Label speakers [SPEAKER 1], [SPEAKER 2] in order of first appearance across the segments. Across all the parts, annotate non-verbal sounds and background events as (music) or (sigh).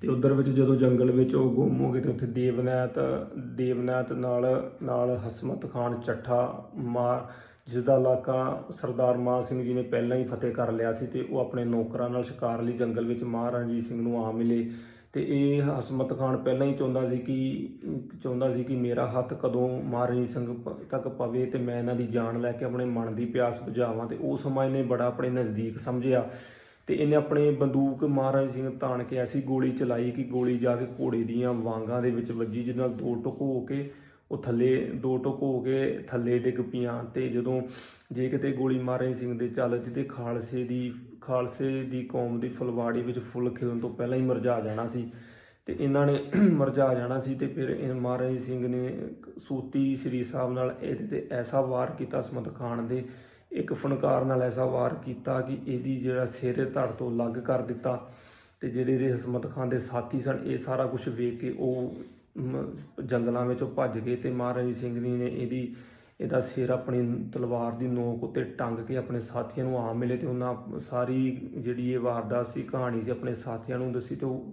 [SPEAKER 1] ਤੇ ਉਧਰ ਵਿੱਚ ਜਦੋਂ ਜੰਗਲ ਵਿੱਚ ਉਹ ਗੁੰਮ ਹੋ ਗਏ ਤੇ ਉੱਥੇ ਦੇਵਨਾਥ ਦੇਵਨਾਥ ਨਾਲ ਨਾਲ ਹਸਮਤ ਖਾਨ ਚੱਠਾ ਮਾ ਜਿਸ ਦਾ ਇਲਾਕਾ ਸਰਦਾਰ ਮਾਨ ਸਿੰਘ ਜੀ ਨੇ ਪਹਿਲਾਂ ਹੀ ਫਤਿਹ ਕਰ ਲਿਆ ਸੀ ਤੇ ਉਹ ਆਪਣੇ ਨੌਕਰਾਂ ਨਾਲ ਸ਼ਿਕਾਰ ਲਈ ਜੰਗਲ ਵਿੱਚ ਮਹਾਰਾਜਾ ਸਿੰਘ ਨੂੰ ਆ ਮਿਲੇ। ਤੇ ਇਹ ਹਸਮਤ ਖਾਨ ਪਹਿਲਾਂ ਹੀ ਚਾਹੁੰਦਾ ਸੀ ਕਿ, ਚਾਹੁੰਦਾ ਸੀ ਕਿ ਮੇਰਾ ਹੱਥ ਕਦੋਂ ਮਹਾਰਾਜਾ ਸਿੰਘ ਪ- ਤੱਕ ਪਵੇ ਤੇ ਮੈਂ ਇਹਨਾਂ ਦੀ ਜਾਨ ਲੈ ਕੇ ਆਪਣੇ ਮਨ ਦੀ ਪਿਆਸ ਬੁਝਾਵਾਂ। ਤੇ ਉਹ ਸਮਾਂ ਇਹਨੇ ਬੜਾ ਆਪਣੇ ਨਜ਼ਦੀਕ ਸਮਝਿਆ। ਤੇ ਇਹਨੇ ਆਪਣੇ ਬੰਦੂਕ ਮਹਾਰਾਜ ਸਿੰਘ ਤਾਣ ਕੇ ਐਸੀ ਗੋਲੀ ਚਲਾਈ ਕਿ ਗੋਲੀ ਜਾ ਕੇ ਘੋੜੇ ਦੀਆਂ ਵਾਂਗਾਂ ਦੇ ਵਿੱਚ ਵੱਜੀ, ਜਿਹਦੇ ਨਾਲ ਦੋ ਟੁਕ ਹੋ ਕੇ ਉਹ ਥੱਲੇ, ਦੋ ਟੁਕ ਹੋ ਕੇ ਥੱਲੇ ਡਿੱਗ ਪੀਆਂ ਤੇ ਜਦੋਂ ਜੇ ਕਿਤੇ ਗੋਲੀ ਮਹਾਰਾਜ ਸਿੰਘ ਦੇ ਚੱਲਦੀ ਤੇ ਖਾਲਸੇ ਦੀ ਖਾਲਸੇ ਦੀ ਕੌਮ ਦੀ ਫਲਵਾੜੀ ਵਿੱਚ ਫੁੱਲ ਖਿਲਣ ਤੋਂ ਪਹਿਲਾਂ ਹੀ ਮਰਜਾ ਜਾਣਾ ਸੀ ਤੇ ਇਹਨਾਂ ਨੇ (clears throat) ਮਰਜਾ ਜਾਣਾ ਸੀ ਤੇ ਫਿਰ ਇਹ ਮਹਾਰਾਜ ਸਿੰਘ ਨੇ ਸੂਤੀ ਸ੍ਰੀ ਸਾਹਿਬ ਨਾਲ ਇਹਦੇ ਤੇ ਐਸਾ ਵਾਰ ਕੀਤਾ ਸਮਤ ਖਾਨ ਦੇ ਇੱਕ ਫਨਕਾਰ ਨਾਲ ਐਸਾ ਵਾਰ ਕੀਤਾ ਕਿ ਇਹਦੀ ਜਿਹੜਾ ਸਿਰ ਧੜ ਤੋਂ ਅਲੱਗ ਕਰ ਦਿੱਤਾ ਤੇ ਜਿਹੜੇ ਇਹਦੇ ਹਸਮਤ ਖਾਨ ਦੇ ਸਾਥੀ ਸਨ ਇਹ ਸਾਰਾ ਕੁਝ ਵੇਖ ਕੇ ਉਹ ਮ, ਜੰਗਲਾਂ ਵਿੱਚੋਂ ਭੱਜ ਗਏ ਤੇ ਮਹਾਰਾਜ ਸਿੰਘ ਜੀ ਨੇ ਇਹਦੀ ਇਹਦਾ ਸਿਰ ਆਪਣੀ ਤਲਵਾਰ ਦੀ ਨੋਕ ਉੱਤੇ ਟੰਗ ਕੇ ਆਪਣੇ ਸਾਥੀਆਂ ਨੂੰ ਆ ਮਿਲੇ ਤੇ ਉਹਨਾਂ ਸਾਰੀ ਜਿਹੜੀ ਇਹ ਵਾਰਦਾਤ ਸੀ ਕਹਾਣੀ ਸੀ ਆਪਣੇ ਸਾਥੀਆਂ ਨੂੰ ਦੱਸੀ ਤੇ ਉਹ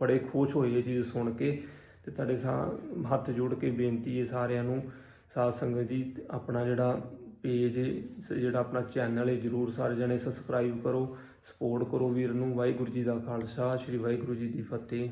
[SPEAKER 1] ਬੜੇ ਖੁਸ਼ ਹੋਏ ਇਹ ਚੀਜ਼ ਸੁਣ ਕੇ ਤੇ ਤੁਹਾਡੇ ਸਾ ਹੱਥ ਜੋੜ ਕੇ ਬੇਨਤੀ ਹੈ ਸਾਰਿਆਂ ਨੂੰ ਸਾਧ ਸੰਗਤ ਜੀ ਆਪਣਾ ਜਿਹੜਾ ਪੇਜ ਜਿਹੜਾ ਆਪਣਾ ਚੈਨਲ ਹੈ, ਜਰੂਰ ਸਾਰੇ ਜਣੇ ਸਬਸਕ੍ਰਾਈਬ ਕਰੋ ਸਪੋਰਟ ਕਰੋ ਵੀਰ ਨੂੰ। ਵਾਹਿਗੁਰੂ ਜੀ ਦਾ ਖਾਲਸਾ, ਸ੍ਰੀ ਵਾਹਿਗੁਰੂ ਜੀ ਦੀ ਫਤਿਹ।